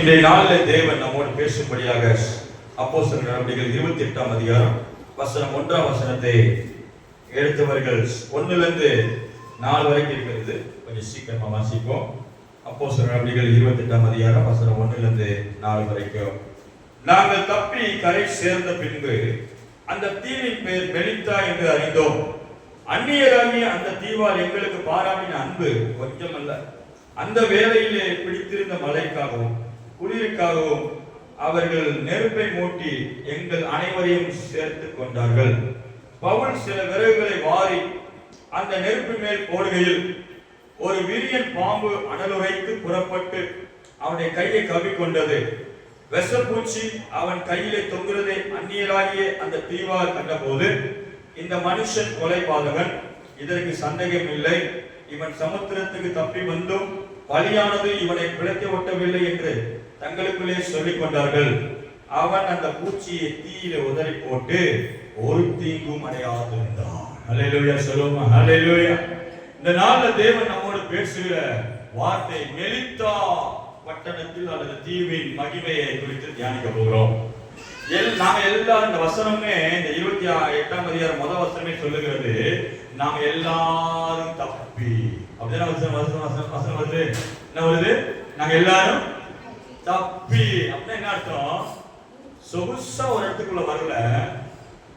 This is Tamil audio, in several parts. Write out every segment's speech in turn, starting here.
இன்றைய நாளில் தேவன் நம்மோடு பேசும்படியாக அப்போஸ்தலர் நடவடிக்கைகள் இருபத்தி எட்டாம் அதிகாரம் வசனம் ஒன்றாம் வசனத்தை எடுத்தவர்கள் ஒன்னுலேருந்து நாலு வரைக்கும் இருக்கிறது. கொஞ்சம் சீக்கிரமா வாசிப்போம். அப்போஸ்தலர் நடவடிக்கைகள் இருபத்தி எட்டாம் அதிகாரம் வசனம் ஒன்னிலிருந்து நாலு வரைக்கும். நாங்கள் தப்பி கரை சேர்ந்த பின்பு அந்த தீவின் பேர் மெலித்தா என்று அறிந்தோம். அந்நியராகிய அந்த தீவால் எங்களுக்கு பாராட்டின அன்பு கொஞ்சம் அல்ல. அந்த வேலையிலே பிடித்திருந்த மலைக்காகவும் குளிருக்காகவும் அவர்கள் நெருப்பை மூட்டி எங்கள் அனைவரையும் சேர்த்து கொண்டார்கள். பவுல் சில விறகுகளை வாரி அந்த நெருப்பு மேல் போடுகையில் ஒரு விரியன் பாம்பு அனலுரைத்து புறப்பட்டு அவனுடைய கையை கவிக்கொண்டது விஷப்பூச்சி அவன் கையிலே தொங்குறதை அந்நியராகிய அந்த தீவால் கண்டபோது இந்த மனுஷன் கொலைபாதகன் இதற்கு சந்தேகம் இல்லை இவன் சமுத்திரத்துக்கு தப்பி வந்தும் பலியானது இவனை பிழைத்து ஒட்டவில்லை என்று தங்களுக்குள்ளே சொல்லிக் கொண்டார்கள். அவன் அந்த பூச்சியை தீயில உதறி போட்டு ஒரு தீங்கும் அடையாதிருந்தான் ஹalleluya சொல்லுமா ஹalleluya. இந்த நாள்ல தேவன் நம்மோடு பேசுகிற வார்த்தை மெலித்தா பட்டணத்தில் அல்லது தீவின் மகிமையை குறித்து தியானிக்க போகிறோம். எல் நாம எல்லாரும் இந்த வசனமே இந்த இருபத்தி எட்டாம் அதிகாரம் முதல் வசனமே சொல்லுகிறது நாம் எல்லாரும் தப்பி அப்படிதானே வசனம் வசனம் வசனம் வசனம் வருது. என்ன வருது? நாங்க எல்லாரும் தப்பி. அப்படின்னா என்ன அர்த்தம்? சொகுசா ஒரு இடத்துக்குள்ள வரல.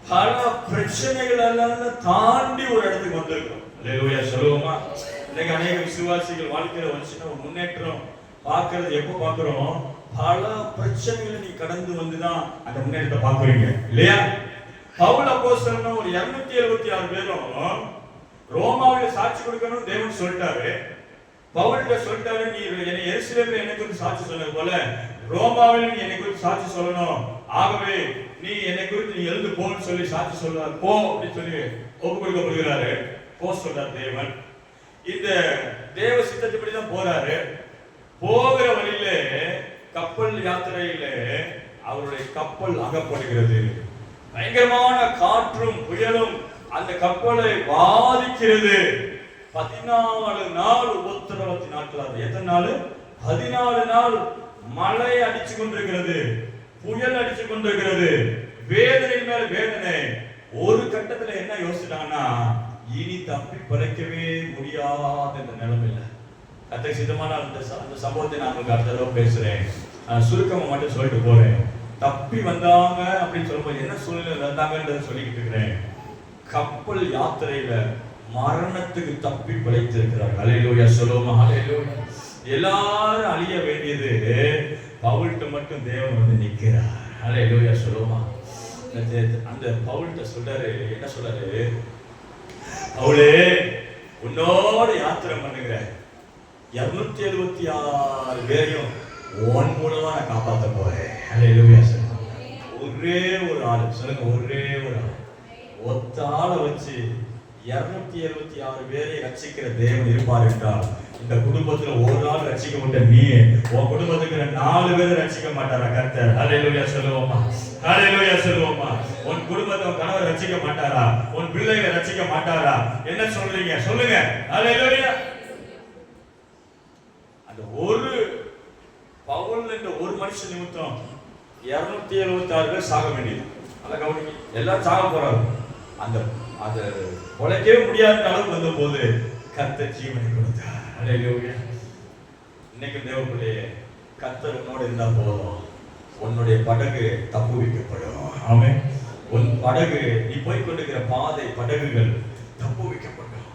பல பிரச்சனைகள் எல்லாம் தாண்டி ஒரு இடத்துக்கு வந்திருக்கோம். சொல்லுவோமா? இன்னைக்கு அநேக விசுவாசிகள் வாழ்க்கையில ஒரு சின்ன ஒரு முன்னேற்றம் பார்க்கறது எப்போ பார்க்குறோம்? பல பிரச்சனைகளை நீ கடந்து வந்துதான் அந்த முன்னேற்றத்தை பார்க்குறீங்க. இல்லையா? பவுல் அப்போஸ்தலன் ஒரு இரநூத்தி எழுபத்தி ஆறு பேரும் ரோமாவில் சாட்சி கொடுக்கணும்னு தேவன் சொல்லிட்டாரு. பவுல்கிட்ட சொல்லிட்டாரு நீ என்னை எருசலேமில் என்னை குறித்து சாட்சி சொன்னது போல ரோமாவில் நீ என்னை குறித்து சாட்சி சொல்லணும். ஆகவே நீ என்னை குறித்து நீ எழுந்து போன்னு சொல்லி சாட்சி சொல்லுவார் போ அப்படின்னு சொல்லி ஒப்பு கொடுக்கப்படுகிறாரு. போ சொல்றார் தேவன். இந்த தேவ சித்தத்தின்படி தான் போறாரு. போகிற வழியில கப்பல் யாத்திரையில அவருடைய கப்பல் அகப்படுகிறது. பயங்கரமான காற்றும் புயலும் அந்த கப்பலை பாதிக்கிறது. பதினாலு நாள் உபத்திரவத்தி நாட்களாக எத்தனை நாள்? பதினாலு நாள் மழை அடிச்சு கொண்டிருக்கிறது. புயல் அடிச்சு கொண்டிருக்கிறது. வேதனை மேல் வேதனை. ஒரு கட்டத்துல என்ன யோசிச்சாங்கன்னா இனி தப்பி பிழைக்கவே முடியாத இந்த நிலைமையில. கத்தை சித்தமான அந்த ச- அந்த சம்பவத்தை நான் உங்களுக்கு அடுத்த தடவை பேசுறேன். சுருக்கம் மட்டும் சொல்லிட்டு போறேன். தப்பி வந்தாங்க அப்படின்னு சொல்லும்போது என்ன சூழ்நிலை வந்தாங்கன்றத சொல்லிக்கிட்டு இருக்கிறேன். கப்பல் யாத்திரையில மரணத்துக்கு தப்பி பிழைத்திருக்கிறார் அலையிலோயா சொல்லுவோமா? அலையிலோயா எல்லாரும் அழிய வேண்டியது பவுல்கிட்ட மட்டும் தேவன் வந்து நிற்கிறார். அலையிலோயா சொல்லுவோமா? அந்த- அந்த பவுல்கிட்ட சொல்றாரு என்ன சொல்றாரு? அவளே உன்னோட யாத்திரை பண்ணுகிற இருநூத்தி எழுபத்தி ஆறு பேரையும் உன் மூலமா நான் காப்பாற்ற போறேன். அலையிலோயா சொல்லுவாங்க ஒரே ஒரு ஆள் சொல்லுங்க ஒரே ஒரு ஆள். ஒத்த ஆளை வச்சு இருநூத்தி எழுபத்தி ஆறு பேரை ரட்சிக்கிற தேவன் இருப்பார் என்றால் இந்த குடும்பத்துல ஒரு ஆள் ரட்சிக்கப்பட்ட நீ. உன் குடும்பத்துக்கு நாலு பேரை ரட்சிக்க மாட்டாரா கர்த்தர்? அலையிலுயா சொல்லுவோமா அலையிலுயா சொல்லுவோமா உன் குடும்பத்தை உன் கணவர் ரட்சிக்க மாட்டாரா? உன் பிள்ளைகளை ரட்சிக்க மாட்டாரா? என்ன சொல்றீங்க? சொல்லுங்க. அலையிலுயா அந்த ஒரு பவுல் என்ற ஒரு மனுஷன் நிமித்தம் இருநூத்தி எழுபத்தி ஆறு பேர் சாக வேண்டியது. அதை கவனிக்க எல்லாரும் சாக போறாங்க. அந்த அது உழைக்கவே முடியாத அளவுக்கு வந்த போது கத்த ஜீவனை கொடுத்தார். இன்னைக்கு தேவப்பிள்ளையே கத்தர் உன்னோட இருந்தா போதும். உன்னுடைய படகு தப்பு வைக்கப்படும். ஆமே உன் படகு நீ போய் கொண்டிருக்கிற பாதை படகுகள் தப்பு வைக்கப்படும்.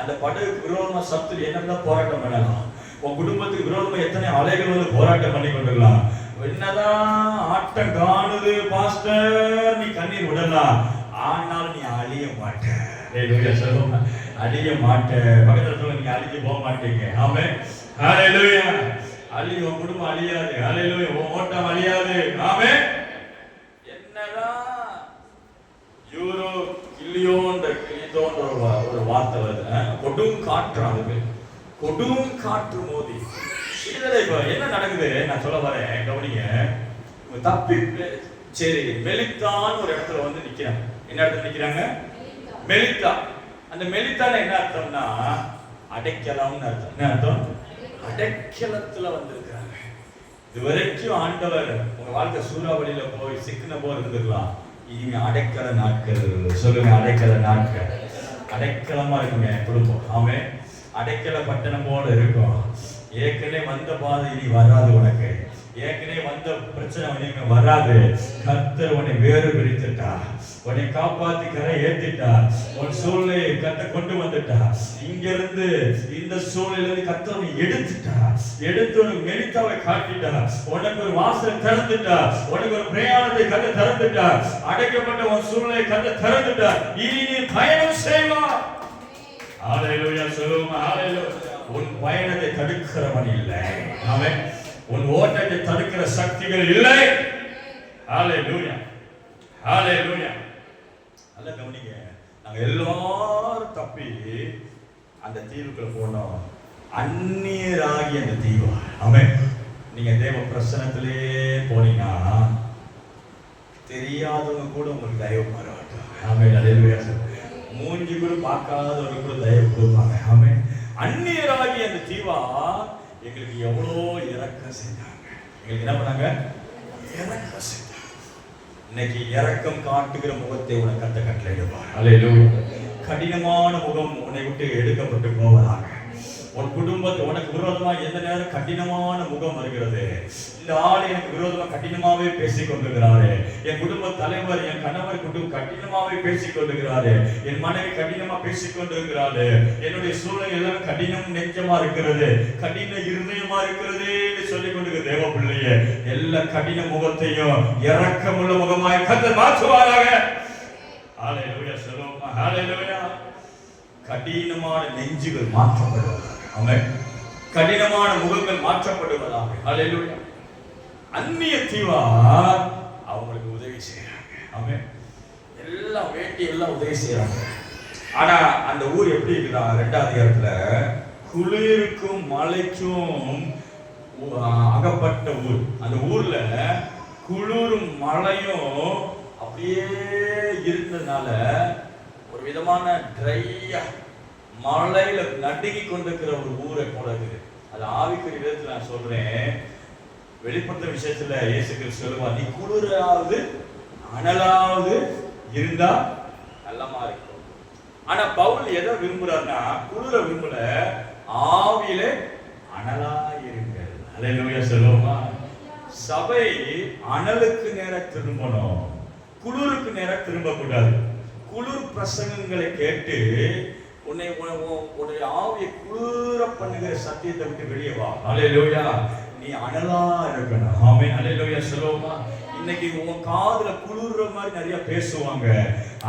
அந்த படகுக்கு விரோதமா சத்து என்னதான் போராட்டம் பண்ணலாம். உன் குடும்பத்துக்கு விரோதமா எத்தனை அலைகள் வந்து போராட்டம் பண்ணி கொண்டிருக்கலாம். என்னதான் ஆட்டம் காணுது பாஸ்டர் நீ கண்ணீர் விடலாம். ஆனால் நீ அழிய மாட்ட. ஹalleluya சொல்லுங்க அழிய மாட்ட. பக்கத்துல சொல்லுங்க நீங்க அழிய போக மாட்டீங்க. ஆமே ஹalleluya அழிய உன் குடும்பம் அழியாது. ஹalleluya உன் ஓட்டம் அழியாது. ஆமே என்னதான் யூரோ கில்லியோன்ற கிளித்தோன்ற ஒரு வார்த்தை வருது. கொடும் காற்று அதுக்கு கொடும் காற்று மோதி. இதுல இப்ப என்ன நடக்குது? நான் சொல்ல வரேன். கவனிங்க. தப்பி சரி மெலித்தான் ஒரு இடத்துல வந்து நிக்கிறாங்க என்ன அர்த்தம் நிக்கிறாங்க மெலித்தா. அந்த மெலித்தான என்ன அர்த்தம்னா அடைக்கலாம்னு அர்த்தம். என்ன அர்த்தம்? அடைக்கலத்துல வந்திருக்கிறாங்க. இது வரைக்கும் ஆண்டவர் உங்க வாழ்க்கை சூறாவளியில போய் சிக்கின போல் இருந்துக்கலாம் இனிமே அடைக்கல நாட்கள். சொல்லுங்க அடைக்கல நாட்கள். அடைக்கலமா இருக்குங்க குடும்பம். ஆமே. அடைக்கல பட்டணம் போல இருக்கும். ஏற்கனவே வந்த பாதை இனி வராது உனக்கு. ஏற்கனவே வந்த பிரச்சனை இனிமே வராது. கத்தர் உன்னை வேறு பிரித்துட்டா உன்னை காப்பாத்தி கரை ஏத்திட்டா உன் சூழ்நிலையை கத்த கொண்டு வந்துட்டா. இங்க இருந்து இந்த சூழ்நிலை கத்த உன்னை எடுத்துட்டா. எடுத்து உனக்கு மெலித்தாவை காட்டிட்டா. உனக்கு ஒரு வாசல் திறந்துட்டா. உனக்கு ஒரு பிரயாணத்தை கத்த திறந்துட்டா. அடைக்கப்பட்ட உன் சூழ்நிலை கத்த திறந்துட்டா. இனி நீ பயணம் செய்வா. ஆலையிலோயா சொல்லுமா ஆலையிலோ உன் பயணத்தை தடுக்கிறவன் இல்லை. அவன் உன் ஓட்டத்தை தடுக்கிற சக்திகள் இல்லை. ஆலையிலோயா ஆலையிலோயா நல்லா கவனிங்க. நாங்கள் எல்லாரும் தப்பி அந்த தீவுக்குள்ள போனோம். அந்நியராகி அந்த தீவு. ஆமென். நீங்க தேவ பிரசனத்திலே போனீங்கன்னா தெரியாதவங்க கூட உங்களுக்கு தயவு பாராட்டும் ஆமே நிறைய மூஞ்சி கூட பார்க்காதவங்க கூட தயவு கொடுப்பாங்க. ஆமே அந்நியராகி அந்த தீவா எங்களுக்கு எவ்வளோ இறக்கம் செஞ்சாங்க எங்களுக்கு என்ன பண்ணாங்க? இறக்கம் செஞ்சாங்க இன்னைக்கு இறக்கம் காட்டுகிற முகத்தை உனக்கு கத்த கட்டளையிடுவார் கடினமான முகம் உன்னை விட்டு எடுக்கப்பட்டு போவதாக. உன் குடும்பத்தை உனக்கு விரோதமா எந்த நேரம் கடினமான முகம் வருகிறது? இந்த ஆள் எனக்கு விரோதமா கடினமாவே பேசிக் கொண்டிருக்கிறாரு. என் குடும்ப தலைவர் என் கணவர் குடும்பம் கடினமாவே பேசிக் கொண்டிருக்கிறாரு. என் மனைவி கடினமா பேசிக் கொண்டிருக்கிறாரு என்னுடைய சூழ்நிலை எல்லாமே கடினம் நெஞ்சமா இருக்கிறது. கடின இருதயமா இருக்கிறது. தேவ எல்லா கடின முகத்தையும் இறக்கமுள்ள முகமாய் கத்தர் மாற்றுவாராக. ஹalleluya சொல்லுவோமா ஹalleluya. கடினமான நெஞ்சுகள் மாற்றப்படுவதாக ஆமென். கடினமான முகங்கள் மாற்றப்படுவதாக. ஹalleluya. அந்நிய தீவா அவங்களுக்கு உதவி செய்யறாங்க ஆமென். எல்லாம் வேண்டி எல்லாம் உதவி செய்யறாங்க ஆனா அந்த ஊர் எப்படி இருக்குதா ரெண்டாவது இடத்துல குளிருக்கும் மலைக்கும் அகப்பட்ட ஊர். அந்த ஊர்ல குளிரும் மழையும் அப்படியே இருந்ததுனால ஒரு விதமான ட்ரையா மழையில நடுங்கி கொண்டிருக்கிற ஒரு ஊரை போல இருக்குது. அது ஆவிக்குரிய விதத்துல நான் சொல்றேன். வெளிப்படுத்த விஷயத்துல இயேசு கிறிஸ்து சொல்லுவா நீ குளிராவது அனலாவது இருந்தா நல்லமா இருக்கும். ஆனா பவுல் எதை விரும்புறாருன்னா குளிர விரும்பல ஆவியில அனலா இரு அல்லேலூயா சொல்லுவோமா. சபை அனலுக்கு நேர திரும்பணும். குளிருக்கு நேர திரும்பக்கூடாது. குளிர் பிரசங்கங்களை கேட்டு உன்னை உன் உன்னுடைய ஆவியை குளிர பண்ணுகிற சத்தியத்தை விட்டு வெளியே வா. அல்லேலூயா நீ அனலா இருக்கணும். ஆமே அல்லேலூயா சொல்லுவோமா. இன்னைக்கு உன் காதுல குளிர்ற மாதிரி நிறைய பேசுவாங்க.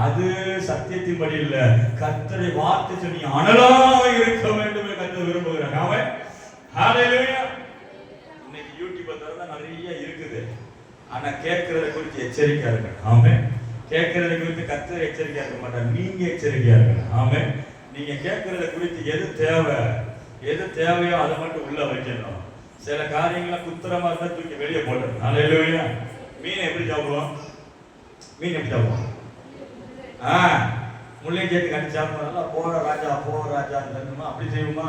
அது சத்தியத்தின்படி இல்ல. கத்தரை வார்த்தை சொல்லி அனலா இருக்க வேண்டும் கத்த விரும்புகிறாங்க அவன் ஹalleluya இன்னைக்கு யூடியூப் திறந்தா நிறைய இருக்குது ஆனா கேட்கறத குறித்து எச்சரிக்கையா இருக்கணும். ஆமே கேட்கறத குறித்து கத்து எச்சரிக்கையா இருக்க மாட்டாங்க நீங்க எச்சரிக்கையா இருக்கணும். ஆமே நீங்க கேட்கறத குறித்து எது தேவை? எது தேவையோ அதை மட்டும் உள்ள வைக்கணும். சில காரியங்களை குத்திரமா இருந்தா தூக்கி வெளியே போடணும் ஹalleluya. மீன் எப்படி சாப்பிடுவோம்? மீன் எப்படி சாப்பிடுவோம்? ஆ முள்ளை கேட்டு கண்டு சாப்பிடுறதுனால போற ராஜா போற ராஜா தெரியுமா அப்படி செய்வோமா?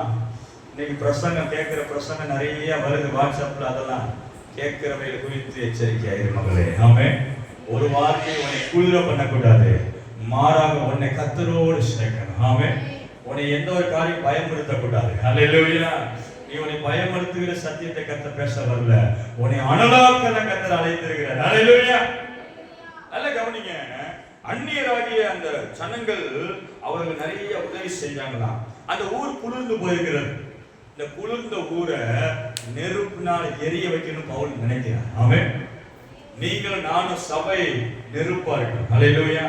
இன்னைக்கு பிரசங்கம் கேட்கிற பிரசங்கம் நிறைய வருது வாட்ஸ்அப்ல அதெல்லாம். கேட்கிறவைகளை குறித்து எச்சரிக்கையா இரு மகளே. ஆமே ஒரு வார்த்தை உன்னை குளிர பண்ணக்கூடாது. மாறாக உன்னை கத்தரோடு சேர்க்கணும் ஆமே உன்னை எந்த ஒரு காரியம் பயமுறுத்தக்கூடாது. அல்லேலூயா நீ உன்னை பயமுறுத்துகிற சத்தியத்தை கத்த பேச வரல. உன்னை அனலாக்கல கத்தர் அழைத்திருக்கிறார். அல்லேலூயா நல்ல கவனிங்க. அந்நியராகிய அந்த ஜனங்கள் அவர்கள் நிறைய உதவி செஞ்சாங்களாம் அந்த ஊர் குளிர்ந்து போயிருக்கிறது. இந்த குளிர்ந்த ஊரை பின்னால் எரிய வைக்கணும் பவுல் நினைக்கிறார். அவன் நீங்கள் நானும் சபை நெருப்பார்கள். அலையிலோயா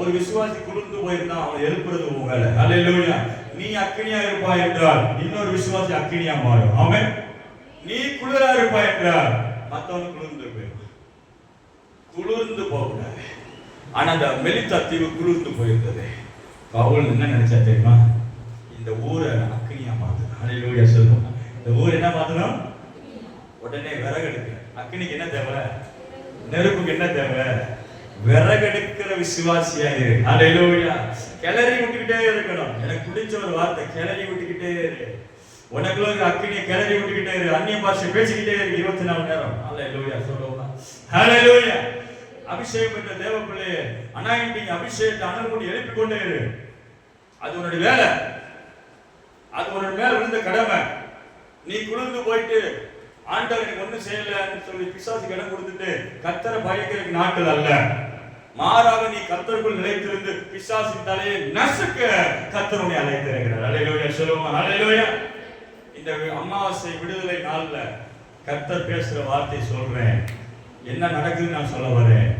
ஒரு விசுவாசி குளிர்ந்து போயிருந்தா அவன் எழுப்புறது உன் வேலை. அலையிலோயா நீ அக்கினியா இருப்பாய் என்றால் இன்னொரு விசுவாசி அக்கினியா மாறும். அவன் நீ குளிரா இருப்பாய் என்றால் மத்தவன் குளிர்ந்து போயிருப்பான் குளிர்ந்து போகக்கூடாது. ஆனா அந்த மெலித்தா தீவு குளிர்ந்து போயிருந்தது. பவுல் என்ன நினைச்சா தெரியுமா? இந்த ஊரை அக்கினியா மாத்தணும் அலையிலோயா சொல்லுவான் இந்த ஊர் என்ன மாத்தணும்? உடனே விறகெடுக்க அக்னிக்கு என்ன தேவை? நெருப்புக்கு என்ன தேவை? விறகெடுக்கிற விசுவாசியா இரு. அலையிலூயா கிளறி விட்டுக்கிட்டே இருக்கணும். எனக்கு பிடிச்ச ஒரு வார்த்தை கிளறி விட்டுக்கிட்டே இரு. உனக்குள்ள இருக்க அக்கினியை கிளறி விட்டுக்கிட்டே இரு. அந்நிய பாஷை பேசிக்கிட்டே இருக்கு இருபத்தி நாலு நேரம். ஹalleluya சொல்லுவோமா? ஹalleluya அபிஷேகம் பெற்ற தேவ பிள்ளையே அனாயிண்டிங் அபிஷேகத்தை அனல் கொண்டு எழுப்பி கொண்டே இரு. அது உன்னுடைய வேலை. அது உன்னோட மேல விழுந்த கடமை. நீ குளிர்ந்து போயிட்டு ஆண்டவர் எனக்கு ஒண்ணும் செய்யலன்னு சொல்லி பிசாசுக்கு இடம் கொடுத்துட்டு கத்தரை பயக்கிறதுக்கு நாட்கள் அல்ல. மாறாக நீ கத்தருக்குள் நிலைத்திருந்து பிசாசின் தலையை நசுக்க கத்தருடைய அழைத்திருக்கிறார் அலையிலோயா சொல்லுவோம்? அலையிலோயா இந்த அமாவாசை விடுதலை நாள்ல கத்தர் பேசுற வார்த்தை சொல்றேன். என்ன நடக்குதுன்னு நான் சொல்ல வரேன்.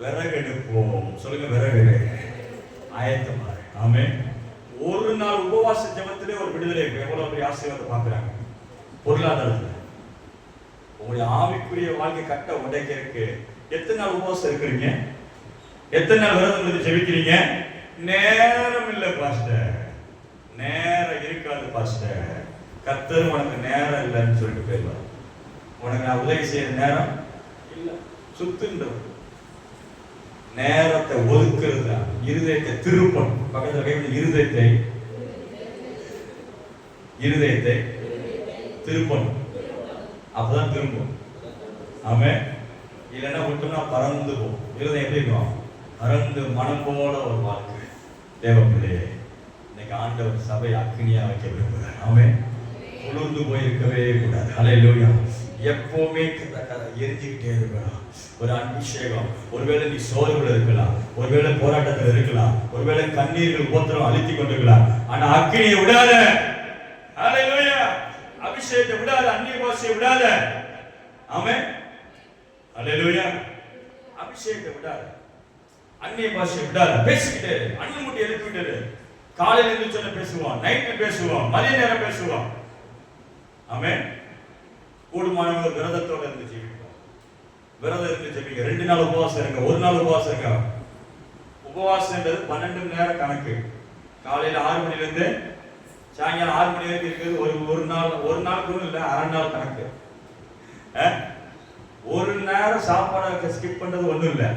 விறகு எடுப்போம். சொல்லுங்க விறகு. ஆயத்தமா ஆமே ஒரு நாள் உபவாச ஜெபத்திலே ஒரு விடுதலை எவ்வளவு பெரிய ஆசீர்வாதத்தை பார்க்கறாங்க. பொருளாதாரத்துல. உங்களுடைய ஆவிக்குரிய வாழ்க்கை கட்ட உடைக்கிறதுக்கு எத்தனை நாள் உபவாசம் இருக்கிறீங்க? எத்தனை நாள் விரதம் இருந்து ஜெபிக்கிறீங்க? நேரம் இல்லை பாஸ்டர். நேரம் இருக்காது பாஸ்டர். கத்தர் உனக்கு நேரம் இல்லைன்னு சொல்லிட்டு போயிடுவார். உனக்கு நான் உதவி செய்யற நேரம் இல்லை. சுத்துன்ற நேரத்தை ஒதுக்குறது தான். இருதயத்தை திருப்பம் பக்கத்தில் கைவிட இருதயத்தை. இருதயத்தை திருப்பணும். அப்பதான் திரும்பும் அவன் இல்லைன்னா விட்டோம்னா பறந்து போகும் இருதயம் எப்படி இருக்கும்? பறந்து மனம் போல ஒரு வாழ்க்கை. தேவ பிள்ளையே இன்னைக்கு ஆண்டவர் சபை அக்னியா வைக்க விரும்புகிறார் ஆமே உளுந்து போயிருக்கவே கூடாது. அலையிலோயா எப்பவுமே எரிஞ்சுக்கிட்டே இருக்கலாம். ஒரு அபிஷேகம். ஒருவேளை நீ சோர்வுல இருக்கலாம். ஒருவேளை போராட்டத்தில் இருக்கலாம். ஒருவேளை கண்ணீர்கள் உபத்திரம் அழுத்தி கொண்டிருக்கலாம். ஆனா அக்னியை விடாத. ஹalleluya அபிஷேகத்தை விடாத அந்நிய பாஷையை விடாத. ஆமென். ஹalleluya. அபிஷேகத்தை விடாத அந்நிய பாஷையை விடாத. பேசிக்கிட்டு அண்ணன் முட்டி எழுப்பிட்டு காலையில இருந்து சொன்ன பேசுவான் நைட்டு பேசுவான் மதிய நேரம் பேசுவான். ஆமென். கூடுமானவங்க விரதத்தோட இருந்து ஜெபிப்போம். விரதம் இருந்து ஜெபிங்க. ரெண்டு நாள் உபவாசம் இருங்க. ஒரு நாள் உபவாசம் இருங்க. உபவாசம்ன்றது பன்னெண்டு மணி நேரம் கணக்கு. காலையில ஆறு மணிலேருந்து சாயங்காலம் ஆறு மணி வரைக்கும் இருக்குது. ஒரு ஒரு நாள் ஒரு நாளுக்கு ஒன்றும் இல்லை அரை நாள் கணக்கு. ஒரு நேரம் சாப்பாடை ஸ்கிப் பண்றது ஒன்றும் இல்லை.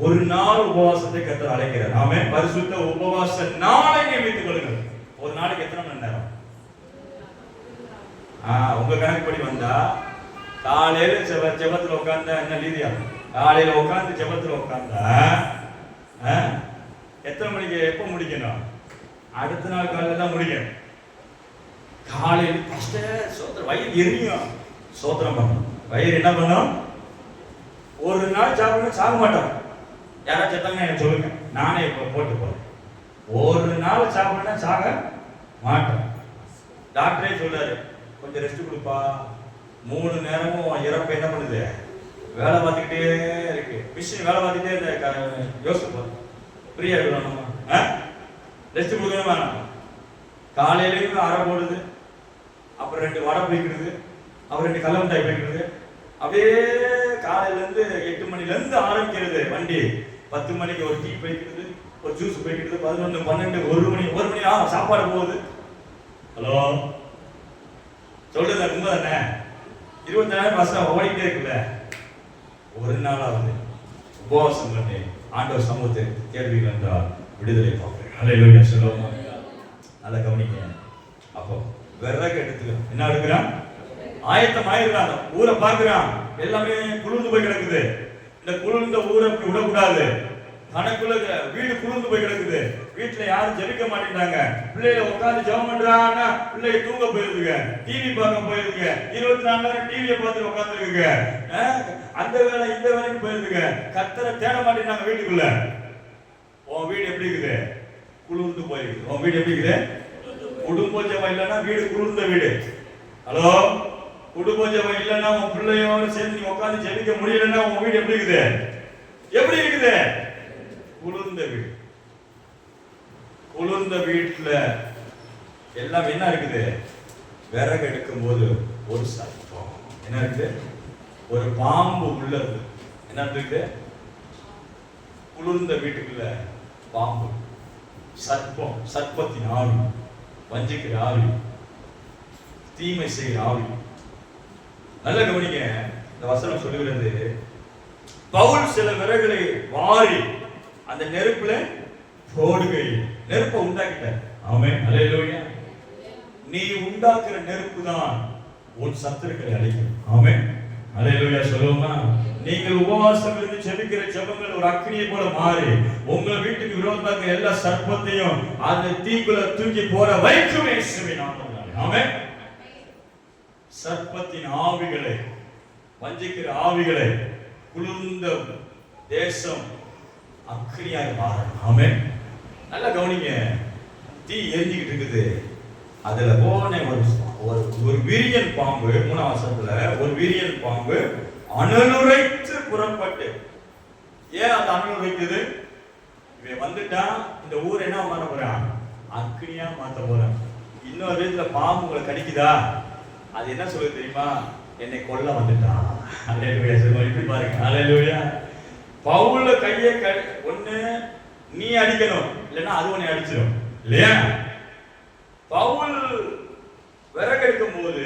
ஒரு நாள் உபவாசத்தை கத்தர் அழைக்கிறார். ஆமே பரிசுத்த உபவாச நாளை நியமித்துக் கொள்ளுங்கள். ஒரு நாளைக்கு எத்தனை மணி நேரம்? ஆ, உங்க கணக்குப்படி வந்தா காலையில செவ ஜெபத்துல உட்கார்ந்த என்ன லீதியா காலையில உட்கார்ந்து ஜெபத்துல உட்கார்ந்தா ஆ, எத்தனை மணிக்கு எப்ப முடிக்கணும்? அடுத்த நாள் காலையில தான் முடிக்கணும். காலையில் ஃபர்ஸ்ட் சோத்திரம் வயிறு எரியும் சோத்திரம் பண்ணும் வயிறு என்ன பண்ணும் ஒரு நாள் சாப்பிடணும் சாக மாட்டோம். யாராச்சும் செத்தாங்கன்னா எனக்கு சொல்லுங்க. நானே இப்போ போட்டு போறேன். ஒரு நாள் சாப்பிடணும் சாக மாட்டோம். டாக்டரே சொல்றாரு கொஞ்சம் ரெஸ்ட் கொடுப்பா. மூணு நேரமும் இறப்பு என்ன பண்ணுது? வேலை பார்த்துக்கிட்டே இருக்கு. மிஷின் வேலை பார்த்துக்கிட்டே இருந்த க- யோசிச்சு பாரு. ஃப்ரீயா இருக்கணும் ரெஸ்ட் கொடுக்கணும்? வேணாம் காலையிலையும் அரை போடுது. அப்புறம் ரெண்டு வடை போய்க்கிறது அப்புறம் ரெண்டு கடல மிட்டாய் போய்க்கிறது அப்படியே காலையில இருந்து எட்டு மணில இருந்து ஆரம்பிக்கிறது வண்டி. பத்து மணிக்கு ஒரு டீ போய்க்கிறது ஒரு ஜூஸ் போய்க்கிறது பதினொன்று பன்னெண்டு ஒரு மணி ஒரு மணி ஆ சாப்பாடு போகுது. ஹலோ? சொல்றது உண்மை தானே? இருபத்தி நாலு மாசம் ஓடிக்கிட்டே இருக்குல்ல. ஒரு நாளாவது உபவாசம் பண்ணி ஆண்டவர் சமூகத்தை கேள்விகள் என்றால் விடுதலை பார்ப்பேன். அலையிலோயா சொல்லுவோமா நல்லா கவனிங்க. அப்போ விறகு எடுத்துக்கிறோம் என்ன எடுக்கிறான்? ஆயத்தம் ஆயிடுறான். ஊரை பார்க்கிறான். எல்லாமே குளிர்ந்து போய் கிடக்குது. இந்த குளிர்ந்த ஊரை இப்படி விடக்கூடாது. தனக்குள்ள வீடு குளிர்ந்து போய் கிடக்குது. வீட்டுல யாரும் ஜெபிக்க மாட்டேங்கிறாங்க பிள்ளைய உட்காந்து ஜெபம் பண்றாங்கன்னா பிள்ளைய தூங்க போயிருதுங்க. டிவி பார்க்க போயிருதுங்க. இருபத்தி நாலு நேரம் டிவியை பார்த்து உட்காந்துருக்குங்க அந்த வேலை இந்த வேலைக்கு போயிருதுங்க. கத்தரை தேட மாட்டேங்கிறாங்க வீட்டுக்குள்ள. உன் வீடு எப்படி இருக்குது? குளிர்ந்து போயிருக்குது. உன் வீடு எப்படி இருக்குது? குடும்ப ஜபம் இல்லைன்னா வீடு குளிர்ந்த வீடு. ஹலோ? குடும்ப ஜபம் இல்லைன்னா உன் பிள்ளையோட சேர்ந்து நீ உட்காந்து ஜெபிக்க முடியலன்னா உன் வீடு எப்படி இருக்குது? எப்படி இருக்குது? குளிர்ந்த வீடு. குளிர்ந்த வீட்டுல எல்லாம் என்ன இருக்குது? விறகு எடுக்கும் போது ஒரு சத்தம். என்ன இருக்குது? ஒரு பாம்பு உள்ளது என்ன இருக்குது? குளிர்ந்த வீட்டுக்குள்ள பாம்பு. சர்ப்பம் சர்ப்பத்தின் ஆளும் வஞ்சிக்கிற ஆவி தீமை செய்கிற ஆவி. நல்ல கவனிங்க இந்த வசனம் சொல்லுகிறது பவுல் சில விறகுகளை வாரி அந்த நெருப்புல போடுகை. நெருப்பை உண்டாக்கிட்டார் ஆமே அல்லேலூயா நீ உண்டாக்குற நெருப்பு தான் உன் சத்துருக்களை அழிக்கும். ஆமென். அல்லேலூயா சொல்லுவோமா நீங்கள் உபவாசம் இருந்து செபிக்கிற ஜெபங்கள் ஒரு அக்னியை போல மாறி உங்க வீட்டுக்கு விரோதமாக எல்லா சர்ப்பத்தையும் அந்த தீக்குள்ள தூக்கி போற வைக்கும் இயேசுவின் சர்ப்பத்தின் ஆவிகளை வஞ்சிக்கிற ஆவிகளை குளிர்ந்த தேசம் அக்னியாக மாற ஆமென். நல்லா கவனிங்க தீ எரிஞ்சுக்கிட்டு இருக்குது. அதுல போன ஒரு ஒரு ஒரு விரியன் பாம்பு மூணாம் வருஷத்துல ஒரு விரியன் பாம்பு அனலுரைத்து புறப்பட்டு. ஏன் அது அனலுரைக்குது இவன் வந்துட்டான் இந்த ஊர் என்ன பண்ண போறான் அக்னியா மாத்த போறான். இன்னொரு விதத்துல பாம்பு உங்களை கடிக்குதா? அது என்ன சொல்லுது தெரியுமா? என்னை கொல்ல வந்துட்டான். அல்லேலூயா சொல்லுவோம் இப்படி பாருங்க. அல்லேலூயா பவுல கையை கடி ஒண்ணு நீ அடிக்கணும் இல்லைன்னா அது உன்னை அடிச்சிடும் இல்லையா? பவுல் விறகெடுக்கும் போது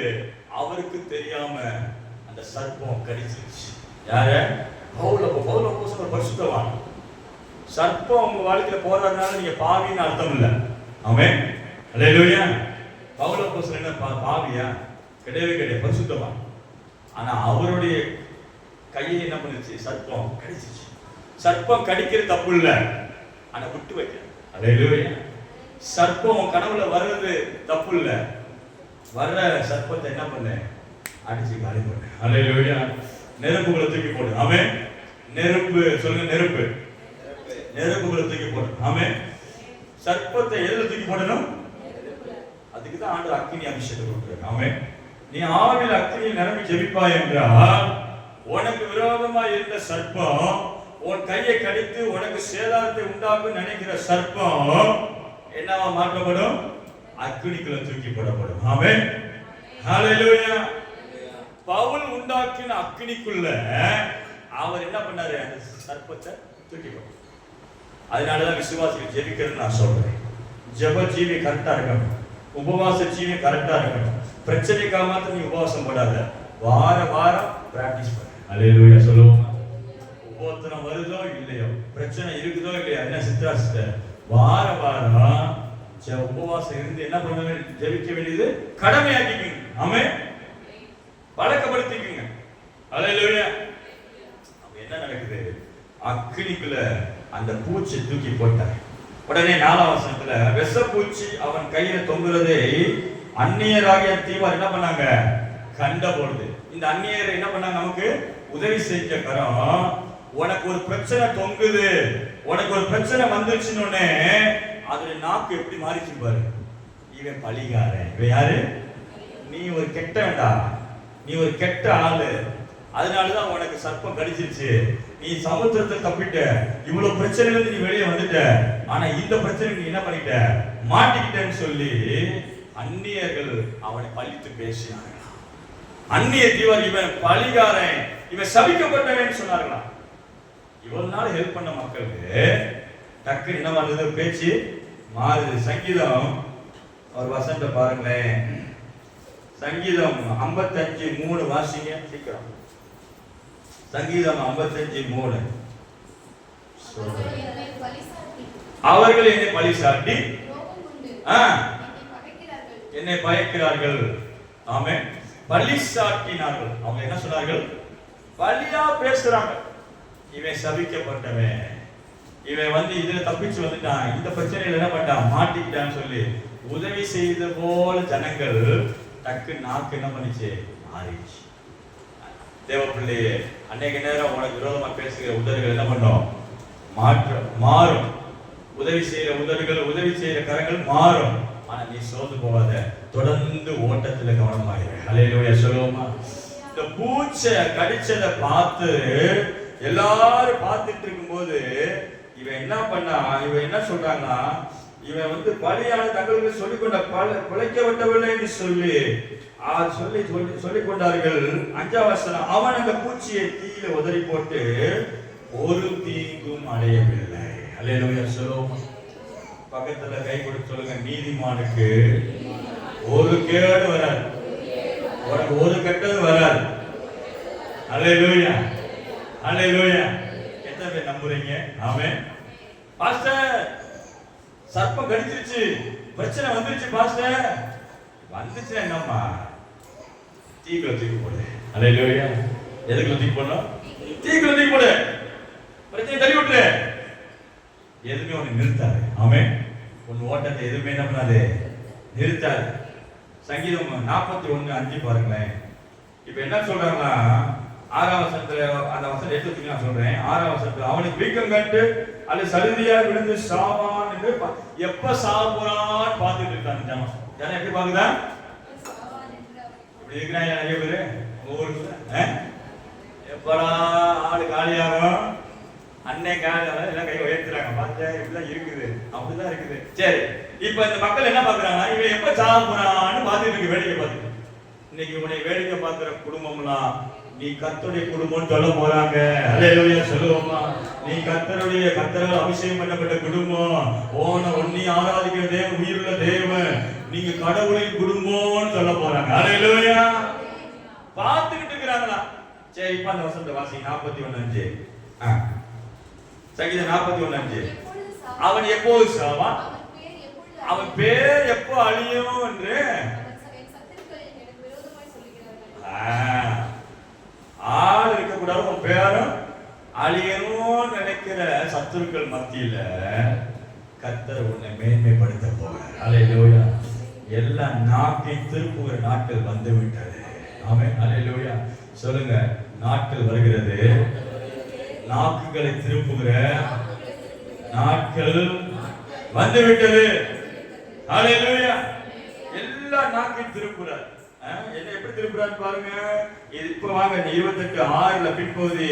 அவருக்கு தெரியாம அந்த சர்ப்பம் கடிச்சிருச்சு. யார? பவுல. பௌல பூசம் பரிசுத்தவான் சர்ப்பம் உங்க வாழ்க்கையில போறதுனால நீங்க பாவின்னு அர்த்தம் இல்ல. அவன் அல்லேலூயா பவுல பூசம் என்ன? பா- பாவியா? கிடையவே கிடையாது. பரிசுத்தவான் ஆனா அவருடைய கையை என்ன பண்ணுச்சு? சர்ப்பம் கடிச்சிச்சு சர்ப்பம் கடிக்கிறது தப்பு இல்ல. ஆனா விட்டு வைக்க அல்லேலூயா சர்ப்பம் கனவுல வர்றது தப்பு இல்லை. வர்ற சர்ப்பத்தை என்ன பண்ண? அடிச்சு காலி பண்ணு. அல்லேலூயா நெருப்புகளை தூக்கி போடு. ஆமென். நெருப்பு சொல்லுங்க நெருப்பு. நெருப்புகளை தூக்கி போடு. ஆமென். சர்ப்பத்தை எதுல தூக்கி போடணும்? அதுக்கு தான் ஆண்டு அக்கினி அபிஷேகம் கொடுக்குறாரு ஆமென். நீ ஆவில அக்கினியில் நிரம்பி ஜெபிப்பாய் என்றால் உனக்கு விரோதமா இருந்த சர்ப்பம் உன் கையை கடித்து உனக்கு சேதாரத்தை உண்டாக்கும் நினைக்கிற சர்ப்பம் என்னவா மாற்றப்படும்? அக்கினிக்குள்ள தூக்கி போடப்படும் ஹalleluya. பவுல் உண்டாக்கின அக்கினிக்குள்ள அவர் என்ன பண்ணாரு? அந்த சர்ப்பத்தை தூக்கி போட்டார் அதனாலதான் விசுவாசிகள் ஜெபிக்கிறேன்னு நான் சொல்றேன். ஜெப ஜீவி கரெக்டா இருக்கணும். உபவாச ஜீவி கரெக்டா இருக்கணும். பிரச்சனைக்காக மாத்திரம் நீ உபவாசம் போடாத. வார வாரம் பிராக்டிஸ் பண்ணு. அல்லேலூயா சொல்லுவோம். உபோத்தனம் வருதோ இல்லையோ? பிரச்சனை இருக்குதோ இல்லையா? என்ன சித்ரா சிஸ்டர் வார வாரம் உபவாசம் இருந்து என்ன பண்ண வேண்டியது ஜெபிக்க வேண்டியது கடமையாக்கிக்கங்க ஆமே பழக்கப்படுத்திக்கங்க அல்லேலூயா. என்ன நடக்குது? அக்கினிக்குள்ள அந்த பூச்சி தூக்கி போட்டார். உடனே நாலாம் வசனத்துல விஷப்பூச்சி அவன் கையில தொங்குறதை அந்நியராகிய தீவார் என்ன பண்ணாங்க? கண்ட பொழுது இந்த அந்நியர் என்ன பண்ணாங்க? நமக்கு உதவி செய்ய கரம் உனக்கு ஒரு பிரச்சனை தொங்குது. உனக்கு ஒரு பிரச்சனை வந்துருச்சுன்னு அதோட நாக்கு எப்படி மாறிச்சு பாரு. இவன் பழிகாரன். இவன் யாரு? நீ ஒரு கெட்டவன்டா. நீ ஒரு கெட்ட ஆளு. அதனாலதான் உனக்கு சர்ப்பம் கடிச்சிருச்சு. நீ சமுத்திரத்தை தப்பிட்ட. இவ்வளவு பிரச்சனைல இருந்து நீ வெளியே வந்துட்ட. ஆனா இந்த பிரச்சனை நீ என்ன பண்ணிட்ட? மாட்டிக்கிட்டேன்னு சொல்லி அந்நியர்கள் அவனை பழித்து பேசினார்கள். அந்நிய தீவர் இவன் பழிகாரன். இவன் சபிக்கப்பட்டவன் சொன்னார்களாம். இவ்வளவு நாள் ஹெல்ப் பண்ண மக்களுக்கு டக்கு என்ன பண்ணுது பேச்சு. மாறுது. சங்கீதம். ஒரு வசந்த பாருங்களேன். சங்கீதம் 55 மூணு வாசிங்க சீக்கிரம். சங்கீதம் 55 மூணு. அவர்கள் என்னை பழி சாட்டி ஆ. என்னை என்னை பயக்கிறார்கள். ஆமே பழி சாட்டினார்கள். அவங்க என்ன சொன்னார்கள்? பழியா பேசுறாங்க. இவன் சபிக்கப்பட்டவன். இவன் வந்து இதுல தப்பிச்சு வந்துட்டான். இந்த பிரச்சனையில என்ன பண்ணிட்டான்? மாட்டிக்கிட்டான்னு சொல்லி உதவி செய்த போல ஜனங்கள் டக்கு நாக்கு என்ன பண்ணிச்சு? மாறிச்சு தேவ பிள்ளையே அன்னைக்கு நேரம் உனக்கு விரோதமா பேசுகிற உதவிகள் என்ன பண்ணும்? மாற்ற மாறும். உதவி செய்யற உதவிகள் உதவி செய்யற கரங்கள் மாறும். ஆனா நீ சோர்ந்து போகாத. தொடர்ந்து ஓட்டத்துல கவனமாயிரு. அலையிலோய சொல்லுவோமா? இந்த பூச்சை கடிச்சதை பார்த்து எல்லாரும் பார்த்துட்டு இருக்கும்போது இவன் என்ன பண்ணா இவன் என்ன சொல்றாங்கன்னா இவன் வந்து பலியான தங்களுக்கு சொல்லிக்கொண்ட பல பிழைக்கப்பட்டவில்லை என்று சொல்லி சொல்லி சொல்லி சொல்லிக் கொண்டார்கள் அஞ்சாவசனம் அவன் அந்த பூச்சியை தீயில உதறி போட்டு ஒரு தீங்கும் அடையவில்லை. அல்லேலூயா சொல்லுவோம்? பக்கத்துல கை கொடுத்து சொல்லுங்க நீதிமானுக்கு ஒரு கேடு வராது. உனக்கு ஒரு கெட்டது வராது. அல்லேலூயா அல்லேலூயா பேர் நம்புறீங்க. ஆமென். பாஸ்டர் சர்ப்பம் கடிச்சிருச்சு. பிரச்சனை வந்துருச்சு பாஸ்டர். வந்துச்சு என்னம்மா? தீக்குள்ள தூக்கி போடு. அல்லேலூயா எதுக்குள்ள தூக்கி போடணும்? தீக்குள்ள தூக்கி போடு. பிரச்சனை தள்ளி விட்டுரு. எதுவுமே உன்னை நிறுத்தாது. ஆமே உன் ஓட்டத்தை எதுவுமே என்ன பண்ணாது. நிறுத்தாது. சங்கீதம் நாற்பத்தி ஒண்ணு அஞ்சு பாருங்களேன். இப்ப என்ன சொல்றாங்கன்னா ஆறாம் வசனத்துல அந்த வசனம் எடுத்து நான் சொல்றேன். ஆறாம் வசனத்துல அவனுக்கு வீக்கம் கண்டு அல்ல சருதியா விழுந்து சாவான் எப்ப சாவ போறான்னு பார்த்துட்டு இருக்காங்க ஜனம். ஜனம் எப்படி பாக்குதான் இப்படி இருக்கிறாங்க நிறைய பேரு? உங்க எப்படா ஆளு காலியாகும்? அன்னை காலியாக எல்லாம் கையை உயர்த்துறாங்க. பார்த்தா இப்படிதான் இருக்குது. அப்படிதான் இருக்குது. சரி இப்ப இந்த மக்கள் என்ன பாக்குறாங்க இவன் எப்ப சாக போறான்னு பார்த்துட்டு இருக்கு வேடிக்கை பார்த்து இன்னைக்கு உன்னை வேடிக்கை பார்க்கிற குடும்பம்லாம் நீ கத்தருடைய குடும்பம்னு சொல்ல போறாங்க. அல்லேலூயா சொல்லுவோமா நீ கத்தருடைய கத்தரால் அபிஷேகம் பண்ணப்பட்ட குடும்பம். ஓன ஒன்னி ஆராதிக்கிற தேவன் உயிருள்ள தேவன். நீங்க கடவுளின் குடும்பம்னு சொல்ல போறாங்க. அல்லேலூயா பார்த்துக்கிட்டு இருக்கிறாங்களா? சரி இப்ப அந்த வசந்த வாசி. நாற்பத்தி ஒன்னு அஞ்சு. ஆ. சங்கீதம் நாற்பத்தி ஒன்னு அஞ்சு. அவன் எப்போது சாவான் அவன் பேர் எப்போ அழியும் என்று? ஆஹ் ச- என் சத்துருக்கள் எனக்கு விரோதமாய் சொல்லுகிறார்கள். ஆ. ஆள் இருக்கக்கூடாது உன் பேரும் அழியணும்னு நினைக்கிற சத்துருக்கள் மத்தியில கர்த்தர் உன்னை மேன்மைப்படுத்த போகிறார் அல்லேலூயா எல்லா நாட்டை திருப்புகிற நாட்கள் வந்து விட்டது ஆமென். அல்லேலூயா சொல்லுங்க நாட்கள் வருகிறது. நாக்குகளை திருப்புகிற நாட்கள் வந்து விட்டது அல்லேலூயா எல்லா நாக்கையும் திருப்புறார் ஆ, என்ன எப்படி திருப்புறாரு பாருங்க. இப்ப வாங்க இருபத்தெட்டு ஆறுல பின்பகுதி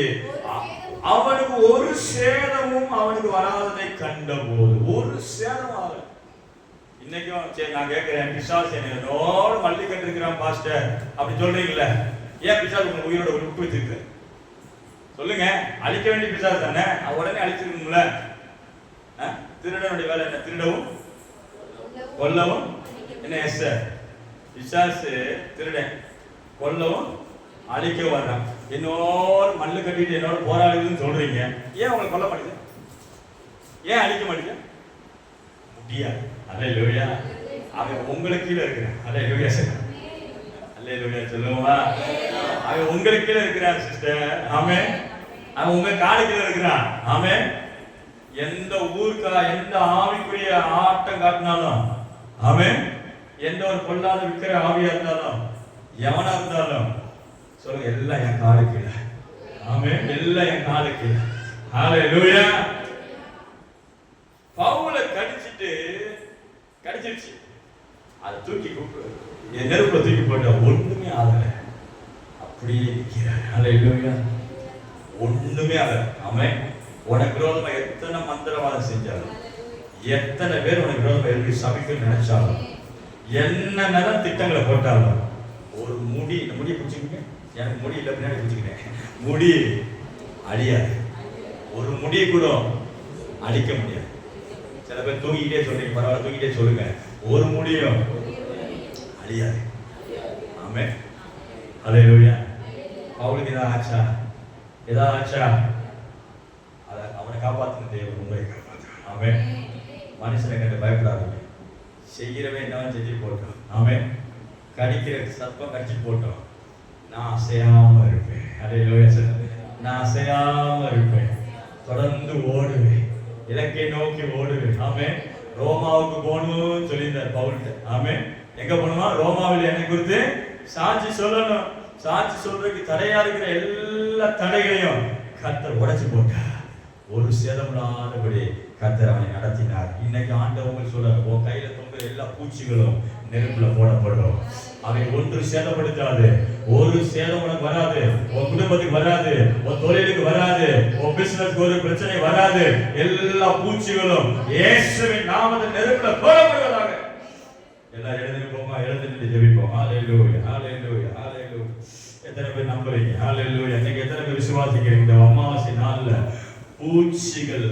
அவனுக்கு ஒரு சேதமும் அவனுக்கு வராததை கண்டபோது. ஒரு சேதம் ஆகல இன்னைக்கும் சரி நான் கேட்கிறேன் பிசாஸ் என்னோட மல்லி கட்டிருக்கிறான் பாஸ்டர். அப்படி சொல்றீங்கல்ல. ஏன் பிசாஸ் உங்க உயிரோட உறுப்பு வச்சிருக்கு? சொல்லுங்க. அழிக்க வேண்டிய பிசாஸ் தானே? உடனே அழிச்சிருக்கணும்ல. ஆ? திருடனுடைய வேலை என்ன? திருடவும்? கொல்லவும். என்ன எஸ் பிசாசு திருடன் கொல்லவும் அழிக்க வர்றான். என்னோட மல்லு கட்டிட்டு என்னோட போராடுதுன்னு சொல்றீங்க. ஏன் உங்களை கொல்ல மாட்டேங்க? ஏன் அழிக்க மாட்டேங்க? முடியாது. அல்ல லோயா அவன் உங்களுக்கு கீழே இருக்கிறான். அல்ல லோயா சார் அல்ல லோயா சொல்லுவா அவன் உங்களுக்கு கீழே இருக்கிறான் சிஸ்டர். ஆமே அவன் உங்க காலு கீழே இருக்கிறான். ஆமே எந்த ஊருக்கா எந்த ஆவிக்குரிய ஆட்டம் காட்டினாலும். ஆமே எந்த ஒரு பொல்லாத விற்கிற ஆவியா இருந்தாலும் எவனா இருந்தாலும் சொல்லுங்க எல்லாம் என் காலு கீழே. ஆமே எல்லாம் என் காலு கீழே. ஹalleluya பவுலை கடிச்சிட்டு கடிச்சிருச்சு. அதை தூக்கி கூப்பிடு. என் நெருப்புல தூக்கி போட்ட ஒண்ணுமே ஆகல. அப்படியே ஆலை ஹalleluya ஒண்ணுமே ஆகல. அவன் உனக்கு விரோதமா எத்தனை மந்திரவாதம் செஞ்சாலும் எத்தனை பேர் உனக்கு விரோதமா எழுதி சமைக்கணும்னு நினைச்சாலும் என்ன நேரம் திட்டங்களை போட்டாலும் ஒரு முடி இந்த முடியை பிடிச்சிக்கங்க. எனக்கு முடி இல்லை பின்னாடி பிடிச்சிக்கிட்டேன். முடி அழியாது. ஒரு முடியை கூட அழிக்க முடியாது. சில பேர் தூங்கிக்கிட்டே சொல்றீங்க பரவாயில்ல தூங்கிட்டே சொல்லுங்க. ஒரு முடியும் அழியாது. ஆமே ஹalleluya. அவளுக்கு ஏதாவது ஆச்சா? ஏதாவது ஆச்சா? அதை அவனை காப்பாத்தின தேவன் உங்களை காப்பாற்று ஆமே மனுஷனை கண்டு பயப்படாதீங்க. செய்கிறவன் என்ன செஞ்சு போட்டோம். ஆமே கடிக்கிற சர்ப்பம் கடிச்சு போட்டோம். நான் அசையாம இருப்பேன். அதே நான் அசையாம இருப்பேன். தொடர்ந்து ஓடுவேன். இலக்கை நோக்கி ஓடுவேன். ஆமே ரோமாவுக்கு போகணும்னு சொல்லியிருந்தார் பவுல்கிட்ட. ஆமே எங்க போகணுமா ரோமாவில் என்னை குறித்து சாட்சி சொல்லணும். சாட்சி சொல்றதுக்கு தடையா இருக்கிற எல்லா தடைகளையும் கத்தர் உடைச்சு போட்டார். ஒரு சேதமில்லாதபடி கத்தர் அவனை நடத்தினார். இன்னைக்கு ஆண்டவங்க சொல்ல உன் கையில இருக்கிற எல்லா பூச்சிகளும் நெருப்புல போடப்படும். அவை ஒன்று சேதப்படுத்தாது. ஒரு சேதம் உனக்கு வராது. உன் குடும்பத்துக்கு வராது. உன் தொழிலுக்கு வராது. உன் பிசினஸ்க்கு ஒரு பிரச்சனை வராது. எல்லா பூச்சிகளும் இயேசுவின் நாமத்தில் நெருப்புல போடப்படுவதாக. எல்லா இடத்துல போமா? இடத்துல ஜெபிப்போம்? ஹalleluya ஹalleluya ஹalleluya எத்தனை பேர் நம்புறீங்க? ஹalleluya இன்னைக்கு எத்தனை பேர் விசுவாசிக்கிறீங்க? இந்த அமாவாசை நாள்ல பூச்சிகள்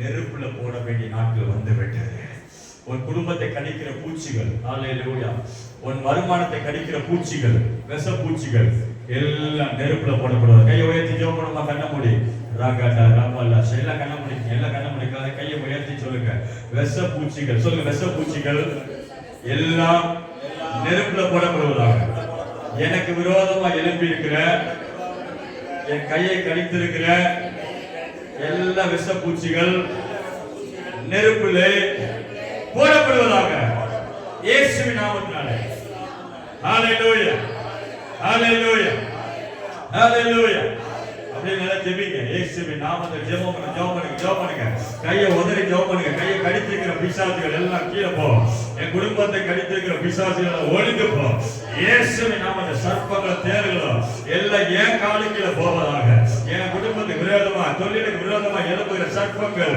நெருப்புல போட வேண்டிய நாட்கள் வந்து விட்டது. உன் குடும்பத்தை கடிக்கிற பூச்சிகள். ஹalleluya உன் வருமானத்தை கடிக்கிற பூச்சிகள் விஷ பூச்சிகள் எல்லாம் நெருப்புல போடப்படுவது கையை உயர்த்தி ஜெபம் பண்ணுமா கண்ண மூடி. ராகாடா ராமல்லா எல்லாம் கண்ண மூடி. எல்லாம் கண்ண மூடி. கையை உயர்த்தி சொல்லுங்க. விஷ பூச்சிகள். சொல்லுங்க விஷ பூச்சிகள். எல்லாம் நெருப்புல போடப்படுவதாக. எனக்கு விரோதமா எழுப்பி இருக்கிற என் கையை கடித்திருக்கிற எல்லா விஷப்பூச்சிகள் நெருப்பிலே போடப்படுவதாக இயேசுவின் நாமத்தினாலே. ஹalleluya ஹalleluya ஹalleluya அப்படியே நல்லா ஜெபிங்க. இயேசுவின் நாமத்தில் ஜெபம் பண்ணுங்க ஜெபம் பண்ணுங்க ஜெபம் பண்ணுங்க. கையை உதறி ஜெபம் பண்ணுங்க. கையை கடித்திருக்கிற பிசாசுகள் எல்லாம் கீழே போ. என் குடும்பத்தை கடித்திருக்கிற பிசாசுகள் எல்லாம் ஒழிந்து போ. இயேசுவின் நாமத்தில் சர்ப்பங்கள் தேர்களோ எல்லாம் என் காலு கீழே போவதாக. என் குடும்பத்தை விரோதமா தொழிலுக்கு விரோதமா எழுப்புகிற சர்ப்பங்கள்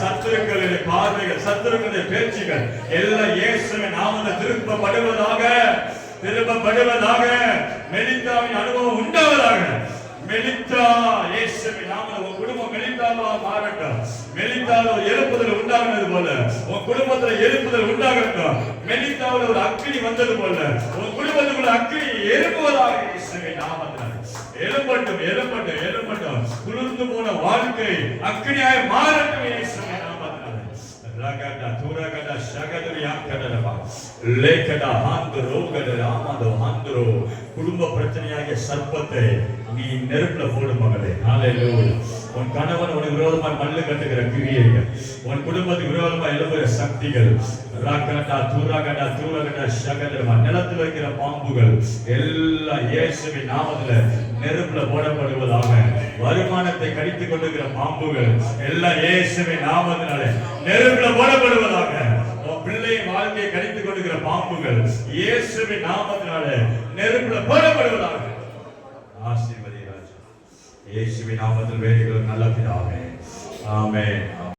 சத்துருக்களின் பார்வைகள் சத்துருக்களுடைய பேச்சுகள் எல்லாம் இயேசுவின் நாமத்தை திருப்பப்படுவதாக திருப்பப்படுவதாக மெலிந்தாவின் அனுபவம் உண்டாவதாக மெலித்தா இயேசுவின் நாமத்தில் உன் குடும்பம் மெலிந்தாவா மாறட்டும் மெலிந்தாவில் ஒரு எழுப்புதல் உண்டாகினது போல உன் குடும்பத்துல எழுப்புதல் உண்டாகட்டும் மெலிந்தாவில் ஒரு அக்கினி வந்தது போல உன் குடும்பத்துக்குள்ள அக்கினி எழுப்புவதாக இயேசுவின் நாமத்தில். எழுப்பட்டும் எழுப்பட்டும் குளிர்ந்து போன வாழ்க்கை அக்கினியாய் மாறட்டும் இயேசுவின் ரகட துரகட ஷகதரி ஆக்கடலபா லேக்கட கட ஆமதோ ஆந்தரோ. குடும்ப பிரச்சனையாகிய சர்ப்பத்தை நீ நெருப்புல போடு மகளே. ஹalleluya உன் கணவன் உனக்கு விரோதமாய் மல்லு கட்டுகிற கிரியைகள் உன் குடும்பத்துக்கு விரோதமாய் எழுப்புகிற சக்திகள் ரகட துரகட துரகட ஷகதரமா நிலத்தில் இருக்கிற பாம்புகள் எல்லாம் இயேசுவின் நாமத்துல நெருப்புல போடப்படுவதாக வருமானத்தை கடித்துக் கொண்டிருக்கிற பாம்புகள் எல்லாம் இயேசுவின் நாமத்தினாலே நெருப்புல போடப்படுவதாக பிள்ளையின் வாழ்க்கையை கடித்துக் கொண்டிருக்கிற பாம்புகள் இயேசுவின் நாமத்தினாலே நெருப்புல போடப்படுவதாக. ஆசீர்வதி ராஜா இயேசுவின் நாமத்தில் வேலைகள் நல்ல பிதாவே. ஆமென்.